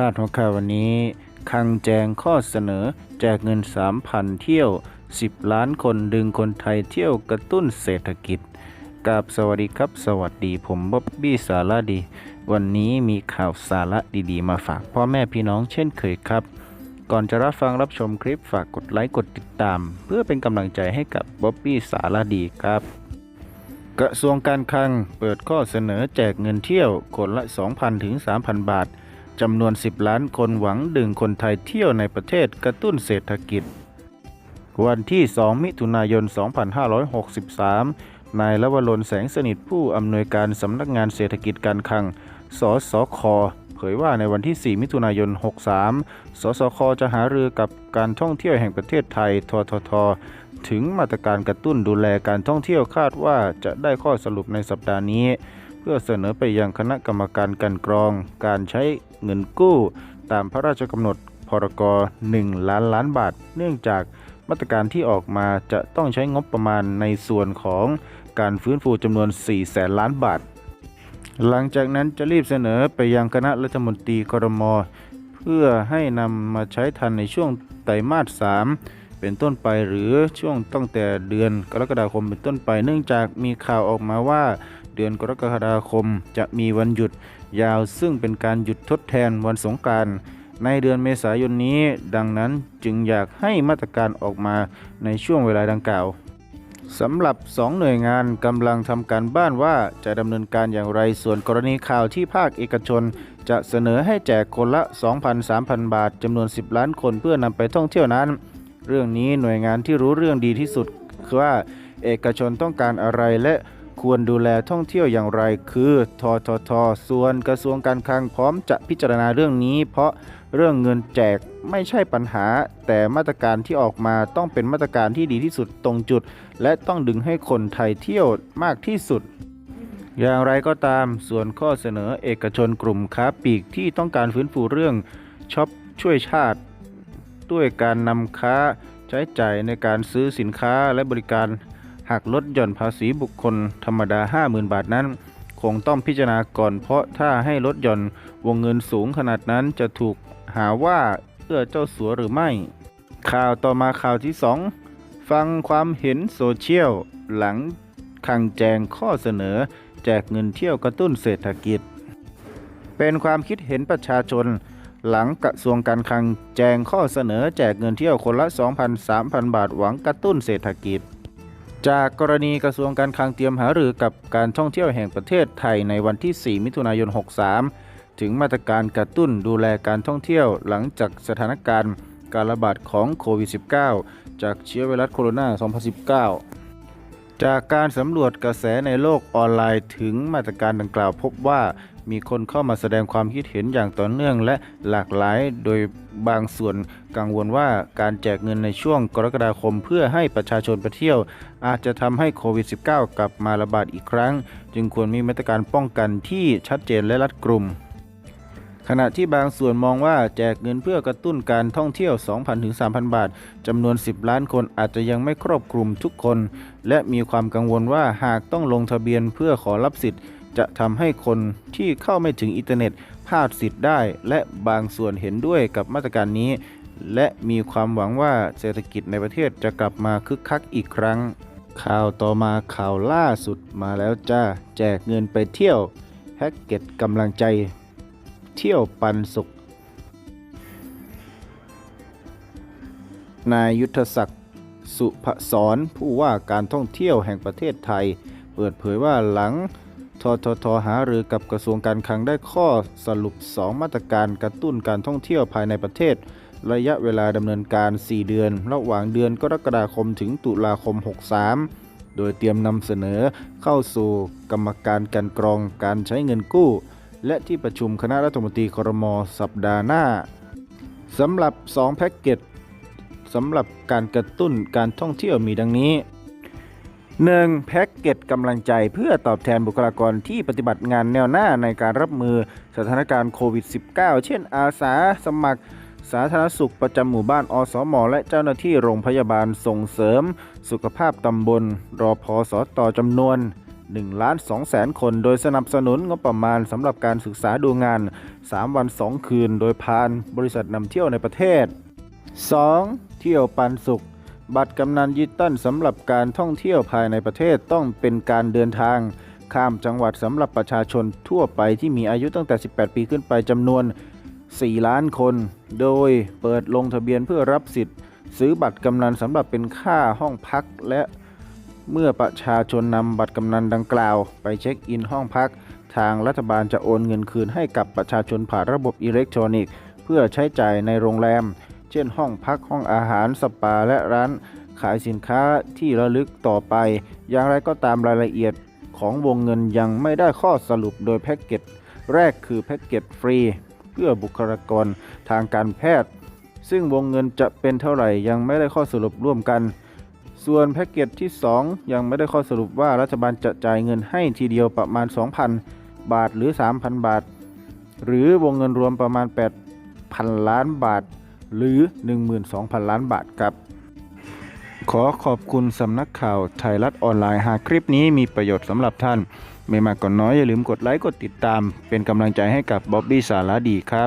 พาดหัวข่าววันนี้คังแจงข้อเสนอ แจกเงิน 3,000 เที่ยว 10 ล้านคนดึงคนไทยเที่ยวกระตุ้นเศรษฐกิจกับสวัสดีครับ สวัสดีผมบ๊อบบี้สาระดี วันนี้มีข่าวสาระดีๆ มาฝากพ่อแม่พี่น้องเช่นเคยครับ ก่อนจะรับฟังรับชมคลิปฝากกดไลค์กดติดตาม เพื่อเป็นกำลังใจให้กับบ๊อบบี้สาระดีครับกระทรวงการคลังเปิดข้อเสนอแจกเงินเที่ยวคนละ 2,000 ถึง 3,000 บาท จำนวน 10 ล้านคนหวังดึงคนไทยเที่ยวในประเทศกระตุ้นเศรษฐกิจ วันที่ 2 มิถุนายน 2563 นายลวรนแสงสนิทผู้อำนวยการสำนักงานเศรษฐกิจการคลัง สสคเผยว่าในวันที่ 4 มิถุนายน 63 สสค จะหารือกับการท่องเที่ยวแห่งประเทศไทย ททท ถึงมาตรการกระตุ้นดูแลการท่องเที่ยวคาดว่าจะได้ข้อสรุปในสัปดาห์นี้ เพื่อเสนอไปยังคณะกรรมการกันกรอง การใช้เงินกู้ ตามพระราชกำหนดพรก1ล้านล้านบาท เนื่องจากมาตรการที่ออกมาจะต้องใช้งบประมาณในส่วนของการฟื้นฟูจำนวน 4 แสนล้านบาท หลังจากนั้นจะรีบเสนอไปยังคณะรัฐมนตรีครม เพื่อให้นำมาใช้ทันในช่วงไตรมาส 3 เป็นต้นไปหรือช่วงตั้งแต่เดือนกรกฎาคมเป็นต้นไป เนื่องจากมีข่าวออกมาว่า เดือนกรกฎาคม จะมีวันหยุดยาวซึ่งเป็นการหยุดทดแทนวันสงการในเดือนเมษายนนี้ ดังนั้นจึงอยากให้มาตรการออกมาในช่วงเวลาดังกล่าวสำหรับ 2 หน่วยงานกำลังทำการบ้านว่าจะดำเนินการอย่างไรส่วนกรณีข่าวที่ภาคเอกชน จะเสนอให้แจกคนละ 2,000-3,000 บาทจำนวน 10 ล้านคนเพื่อนำไปท่องเที่ยวนั้น เรื่องนี้หน่วยงานที่รู้เรื่องดีที่สุดคือว่าเอกชนต้องการอะไรและ ควรดูแลท่องเที่ยวอย่างไร คือททท ส่วนกระทรวงการคลังพร้อมจะพิจารณาเรื่องนี้ เพราะเรื่องเงินแจกไม่ใช่ปัญหา แต่มาตรการที่ออกมาต้องเป็นมาตรการที่ดีที่สุดตรงจุด และต้องดึงให้คนไทยเที่ยวมากที่สุดอย่างไรก็ตามส่วนข้อเสนอเอกชนกลุ่มค้าปลีกที่ต้องการฟื้นฟูเรื่องช็อปช่วยชาติ ด้วยการนำค้าใช้จ่ายในการซื้อสินค้าและบริการ หักลดหย่อนภาษีบุคคลธรรมดา 50,000 บาทนั้น คงต้องพิจารณาก่อนเพราะถ้าให้ลดหย่อนวงเงินสูงขนาดนั้นจะถูกหาว่าเอื้อเจ้าสัวหรือไม่ ข่าวต่อมาข่าวที่ 2 ฟังความเห็นโซเชียล หลังคังแจงข้อเสนอ แจกเงินเที่ยวกระตุ้นเศรษฐกิจ เป็นความคิดเห็นประชาชน หลังกระทรวงการคลังแจงข้อเสนอ แจกเงินเที่ยวคนละ 2,000-3,000 บาทหวังกระตุ้นเศรษฐกิจ จากกรณีกระทรวงการคลังเตรียมหารือกับการท่องเที่ยวแห่งประเทศไทยในวันที่ 4 มิถุนายน 63 ถึงมาตรการกระตุ้นดูแลการท่องเที่ยวหลังจากสถานการณ์การระบาดของโควิด -19 จากเชื้อไวรัสโคโรนา 2019 จากการสำรวจกระแสในโลกออนไลน์ถึงมาตรการดังกล่าวพบว่า มีคนเข้ามาแสดงความคิดเห็นอย่างต่อเนื่องและหลากหลาย โดยบางส่วนกังวลว่าการแจกเงินในช่วงกรกฎาคมเพื่อให้ประชาชนไปเที่ยว อาจจะทำให้โควิด -19 กลับมาระบาดอีกครั้ง จึงควรมีมาตรการป้องกันที่ชัดเจนและรัดกุมขณะที่บางส่วนมองว่าแจกเงินเพื่อกระตุ้นการท่องเที่ยว 2,000-3,000 บาท จำนวน 10 ล้านคนอาจจะยังไม่ครอบคลุมทุกคน และมีความกังวลว่าหากต้องลงทะเบียนเพื่อขอรับสิทธิ์ จะทำให้คนที่เข้าไม่ถึงอินเทอร์เน็ตพลาดสิทธิ์ได้ และบางส่วนเห็นด้วยกับมาตรการนี้ และมีความหวังว่าเศรษฐกิจในประเทศจะกลับมาคึกคักอีกครั้ง ข่าวต่อมาข่าวล่าสุดมาแล้วจ้าแจกเงินไปเที่ยวแพ็กเกจกำลังใจ เที่ยวปันสุข นายยุทธศักดิ์สุภศรผู้ว่าการท่องเที่ยวแห่งประเทศไทย เปิดเผยว่าหลัง ทททหารือกับกระทรวงการคลังได้ข้อสรุป 2 มาตรการกระตุ้นการท่องเที่ยวภายในประเทศ ระยะเวลาดำเนินการ 4 เดือน ระหว่างเดือนกรกฎาคมถึงตุลาคม 63 โดยเตรียมนำเสนอเข้าสู่กรรมการกันกรองการใช้เงินกู้ และที่ประชุมคณะรัฐมนตรีครม สัปดาห์หน้าสำหรับ 2 แพ็กเกจสำหรับการกระตุ้นการท่องเที่ยวมีดังนี้ 1. แพ็กเกจกำลังใจเพื่อตอบแทนบุคลากรที่ปฏิบัติงานแนวหน้าในการรับมือสถานการณ์โควิด -19 เช่นอาสาสมัคร สาธารณสุขประจำหมู่บ้านอสมและเจ้าหน้าที่โรงพยาบาลส่งเสริม สุขภาพตำบล รอพอสอตอจำนวน1ล้าน2แสนคน โดยสนับสนุนงบประมาณสำหรับการศึกษาดูงาน 3 วัน 2 คืน โดยผ่านบริษัทนำเที่ยวในประเทศ 2. เที่ยวปันสุข บัตรกำนันดิจิตอลสำหรับการท่องเที่ยวภายในประเทศต้องเป็นการเดินทาง ข้ามจังหวัดสำหรับประชาชนทั่วไปที่มีอายุตั้งแต่ 18 ปีขึ้นไปจำนวน 4 ล้านคน โดยเปิดลงทะเบียนเพื่อรับสิทธิ์ ซื้อบัตรกำนันสำหรับเป็นค่าห้องพัก และเมื่อประชาชนนำบัตรกำนันดังกล่าว ไปเช็คอินห้องพัก ทางรัฐบาลจะโอนเงินคืนให้กับประชาชนผ่านระบบอิเล็กทรอนิกส์ เพื่อใช้จ่ายในโรงแรม เช่นห้องพักห้องอาหารสปาและร้านขายสินค้าที่ระลึกต่อไป อย่างไรก็ตามรายละเอียดของวงเงินยังไม่ได้ข้อสรุปโดยแพ็กเกจแรกคือแพ็กเกจฟรี เพื่อบุคลากรทางการแพทย์ ซึ่งวงเงินจะเป็นเท่าไหร่ยังไม่ได้ข้อสรุปร่วมกัน ส่วนแพ็กเกจที่ 2 ยังไม่ได้ข้อสรุปว่ารัฐบาลจะจ่ายเงินให้ทีเดียวประมาณ 2,000 บาทหรือ 3,000 บาท หรือวงเงินรวมประมาณ 8,000 ล้านบาท หรือ 12,000 ล้านบาทครับ ขอขอบคุณสำนักข่าวไทยรัฐออนไลน์หากคลิปนี้มีประโยชน์สำหรับท่าน ไม่มากก็นน้อยอย่าลืมกดไลค์กดติดตาม เป็นกำลังใจให้กับบ๊อบบี้สารดีครับ